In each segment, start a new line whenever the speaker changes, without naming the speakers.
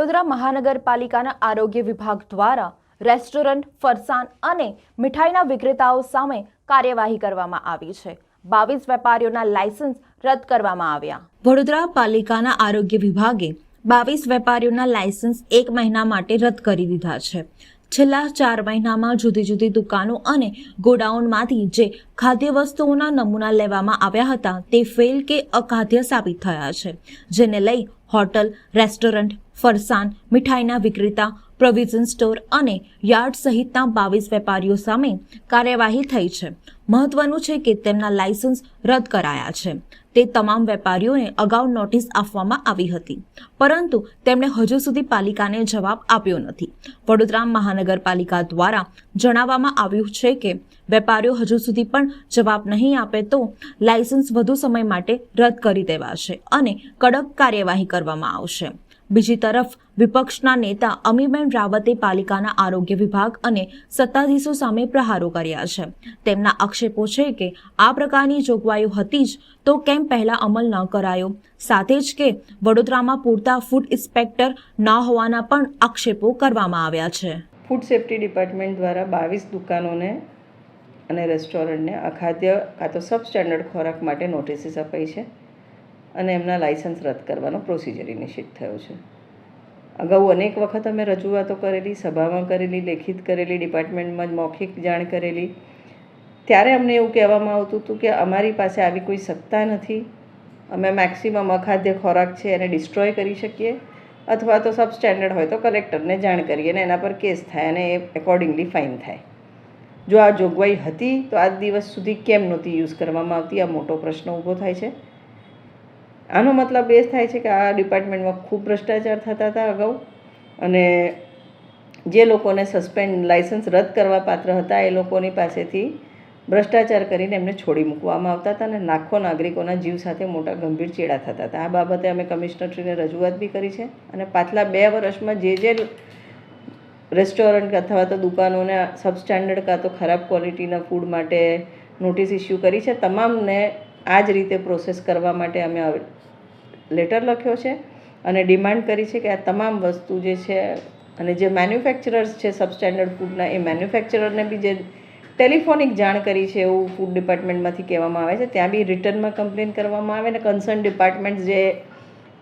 વડોદરા મહાનગરપાલિકાના આરોગ્ય વિભાગ દ્વારા રેસ્ટોરન્ટ, ફરસાણ અને મીઠાઈના વિક્રેતાઓ સામે કાર્યવાહી કરવામાં આવી છે. બાવીસ વેપારીઓના લાયસન્સ રદ કરવામાં આવ્યા. વડોદરા પાલિકાના આરોગ્ય વિભાગે બાવીસ વેપારીઓના લાયસન્સ એક મહિના માટે રદ કરી દીધા છે. છેલ્લા ચાર મહિનામાં જુદી જુદી દુકાનો અને ગોડાઉનમાંથી જે ખાદ્ય વસ્તુઓના નમૂના લેવામાં આવ્યા હતા, તે ફેલ કે અખાદ્ય સાબિત થયા છે. જેને લઈ હોટલ, રેસ્ટોરન્ટ, ફરસાણ, મીઠાઈના વિક્રેતા પ્રોવિઝન સ્ટોર અને યાર્ડ સહિતના બાવીસ વેપારીઓ સામે કાર્યવાહી થઈ છે. મહત્વનું છે કે તેમના લાયસન્સ રદ કરાયા છે. તે તમામ વેપારીઓને અગાઉ નોટિસ આપવામાં આવી હતી. પરંતુ તેમણે હજુ સુધી પાલિકાને જવાબ આપ્યો નથી. વડોદરા મહાનગરપાલિકા દ્વારા જણાવવામાં આવ્યું છે કે વેપારીઓ હજુ સુધી પણ જવાબ નહીં આપે તો લાયસન્સ વધુ સમય માટે રદ કરી દેવાશે અને કડક કાર્યવાહી કરવામાં આવશે. બીજી તરફ, વિપક્ષના નેતા અમીબેન રાવતે પાલિકાના આરોગ્ય વિભાગ અને સત્તાધીશો સામે પ્રહારો કર્યા છે. તેમના આક્ષેપો છે કે, આ પ્રકારની જોગવાઈઓ હતી જ તો કેમ પહેલા અમલ ન કરાયો. સાથે જ કે, વડોદરામાં પૂરતા ફૂડ ઇન્સ્પેક્ટર ન હોવાના પણ આક્ષેપો કરવામાં આવ્યા છે.
ફૂડ સેફ્ટી ડિપાર્ટમેન્ટ દ્વારા બાવીસ દુકાનોને અને રેસ્ટોરન્ટને અખાદ્ય કાં તો સબ સ્ટેન્ડર્ડ ખોરાક માટે નોટિસીસ અપાઈ છે. અને એમના લાયસન્સ રદ કરવાનો પ્રોસિજર ઇનિશિયેટ થયો છે. અગાઉ અનેક વખત અમે રજૂઆતો કરેલી, સભામાં કરેલી, લેખિત કરેલી ડિપાર્ટમેન્ટમાં મૌખિક જાણ કરેલી. ત્યારે અમને એવું કહેવામાં આવતું હતું કે અમારી પાસે આવી કોઈ સત્તા નથી. અમે મેક્સિમમ અખાદ્ય ખોરાક છે એને ડિસ્ટ્રોય કરી શકીએ અથવા તો સબ સ્ટેન્ડર્ડ હોય તો કલેક્ટરને જાણ કરીએ અને એના પર કેસ થાય અને એ એકોર્ડિંગલી ફાઇન થાય. જો આ જોગવાઈ હતી તો આજ દિવસ સુધી કેમ નહોતી યુઝ કરવામાં આવતી? આ મોટો પ્રશ્ન ઊભો થાય છે. આનો મતલબ એ થાય છે કે આ ડિપાર્ટમેન્ટમાં ખૂબ ભ્રષ્ટાચાર થતા હતા અગાઉ અને જે લોકોને સસ્પેન્ડ, લાઇસન્સ રદ કરવા પાત્ર હતા, એ લોકોની પાસેથી ભ્રષ્ટાચાર કરીને એમને છોડી મૂકવામાં આવતા હતા અને લાખો નાગરિકોના જીવ સાથે મોટા ગંભીર ચેડા થતા હતા. આ બાબતે અમે કમિશનરશ્રીને રજૂઆત બી કરી છે અને પાછલા બે વર્ષમાં જે જે રેસ્ટોરન્ટ અથવા તો દુકાનોને સબસ્ટાન્ડર્ડ કાં તો ખરાબ ક્વોલિટીના ફૂડ માટે નોટિસ ઇસ્યુ કરી છે, તમામને આ જ રીતે પ્રોસેસ કરવા માટે અમે લેટર લખ્યો છે અને ડિમાન્ડ કરી છે કે આ તમામ વસ્તુ જે છે અને જે મેન્યુફેક્ચરર્સ છે સબસ્ટેન્ડર્ડ ફૂડના, એ મેન્યુફેક્ચરરને બી જે ટેલિફોનિક જાણ કરી છે એવું ફૂડ ડિપાર્ટમેન્ટમાંથી કહેવામાં આવે છે, ત્યાં બી રિટર્નમાં કમ્પ્લેન કરવામાં આવે અને કન્સર્ન ડિપાર્ટમેન્ટ જે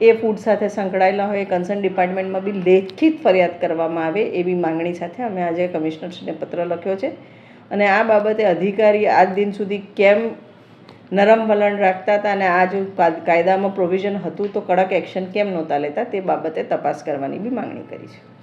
એ ફૂડ સાથે સંકળાયેલા હોય, એ કન્સર્ન ડિપાર્ટમેન્ટમાં બી લેખિત ફરિયાદ કરવામાં આવે એવી માંગણી સાથે અમે આજે કમિશનરશ્રીને પત્ર લખ્યો છે. અને આ બાબતે અધિકારી આજ દિન સુધી કેમ નરમ વલણ રાખતા હતા અને આ જો કાયદામાં પ્રોવિઝન હતું તો કડક એક્શન કેમ નહોતા લેતા તે બાબતે તપાસ કરવાની બી માંગણી કરી છે.